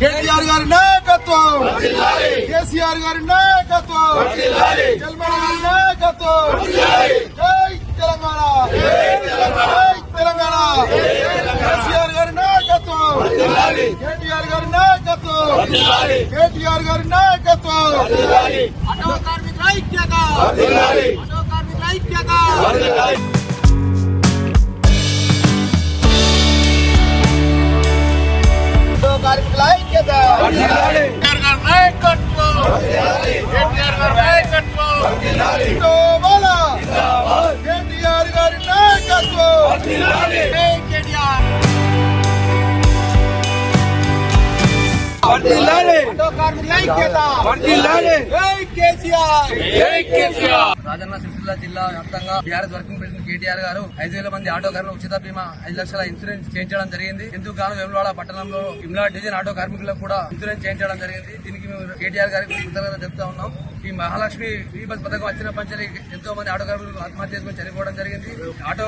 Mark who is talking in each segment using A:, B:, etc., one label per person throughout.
A: కేటీఆర్ గారి నాయకత్వం. కేసీఆర్ గారి నాయకత్వం. జల్మల గారి నాయకత్వం. జై తెలంగాణ. జై తెలంగాణ. కేసీఆర్ గారి నాయకత్వం. కేటీఆర్ గారి నాయకత్వం. కేటీఆర్ గారి నాయకత్వం.
B: ఆటో కార్మికుల ఐక్యత. కార్మికుల ఐక్యత
A: కేటీఆర్ గారి నాయకత్వం
B: కార్మికుల ఐక్యత జై కేసీఆర్
C: రాజన్న సిరిసిల్ల జిల్లా వ్యాప్తంగా బీఆర్ఎస్ వర్కింగ్ ప్రెసిడెంట్ కేటీఆర్ గారు ఐదు వేల మంది ఆటో కార్మికులు ఉచిత బీమా ఐదు లక్షల ఇన్సూరెన్స్ చేయించడం జరిగింది. ఎందుకు గాను వేములవాడ పట్టణంలో ఇమ్లా డిజైన్ ఆటో కార్మికులకు కూడా ఇన్సూరెన్స్ చేయించడం జరిగింది. దీనికి మేము కేటీఆర్ గారికి కృతజ్ఞత చెప్తా ఉన్నాం. ఈ మహాలక్ష్మి ఫ్రీ బస్ పథకం వచ్చిన పంచని ఎంతో మంది ఆటో కార్మికులు ఆత్మహత్య చేసుకుని చనిపోవడం జరిగింది. ఆటో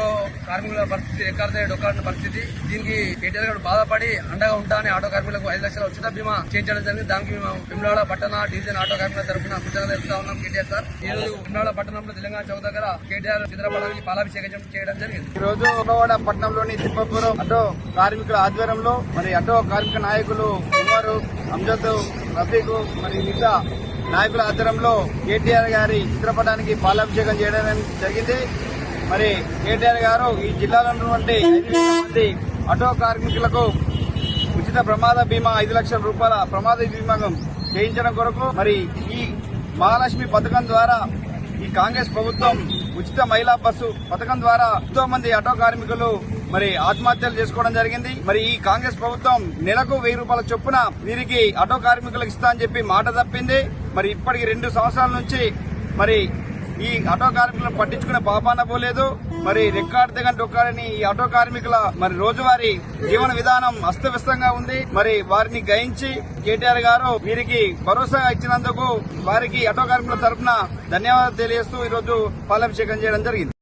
C: కార్మికుల పరిస్థితి ఎక్కడ డొక్కాడిన పరిస్థితి. దీనికి కేటీఆర్ గారు బాధపడి అండగా ఉంటానని ఆటో కార్మికులకు ఐదు లక్షల ఉచిత బీమా చేయించడం జరిగింది. దానికి మేము విమ్లాడ పట్టణ డీజిల్ ఆటో కార్మికుల తరఫున కృతజ్ఞత తెలుపుతా ఉన్నాం కేటీఆర్ సార్. ఈ రోజు పట్టణ పట్టణంలో తెలంగాణ చౌక దగ్గర కేటీఆర్ చిత్రపటానికి పాలాభిషేకం చేయడం జరిగింది.
A: ఈ రోజు ఉమ్మవాడ పట్టణంలోని తిప్పపురం అటో కార్మికుల ఆధ్వర్యంలో మరి అటో కార్మిక నాయకులు ఉమరు అంజద్ రఫీక్ మరి మిగతా నాయకుల ఆధ్వర్యంలో కేటీఆర్ గారి చిత్రపటానికి పాలాభిషేకం చేయడం జరిగింది. మరి కేటీఆర్ గారు ఈ జిల్లాలో ఉన్నటువంటి మంది అటో కార్మికులకు ఉచిత ప్రమాద బీమా ఐదు లక్షల రూపాయల ప్రమాద బీమా చేయించడం కొరకు మరి ఈ మహాలక్ష్మి పథకం ద్వారా ఈ కాంగ్రెస్ ప్రభుత్వం ఉచిత మహిళా బస్సు పథకం ద్వారా ఎంతో మంది ఆటో కార్మికులు మరి ఆత్మహత్యలు చేసుకోవడం జరిగింది. మరి ఈ కాంగ్రెస్ ప్రభుత్వం నెలకు వెయ్యి రూపాయల చొప్పున వీరికి ఆటో కార్మికులకు ఇస్తా అని చెప్పి మాట తప్పింది. మరి ఇప్పటికి రెండు సంవత్సరాల నుంచి మరి ఈ ఆటో కార్మికులను పట్టించుకునే పాపాన పోలేదు. మరి రికార్డ్ దిగని డొక్కాడని ఈ ఆటో కార్మికుల మరి రోజువారీ జీవన విధానం అస్తవ్యస్తంగా ఉంది. మరి వారిని గయించి కేటీఆర్ గారు వీరికి భరోసా ఇచ్చినందుకు వారికి ఆటో కార్మికుల తరఫున ధన్యవాదాలు తెలియజేస్తూ ఈ రోజు పాలాభిషేకం చేయడం జరిగింది.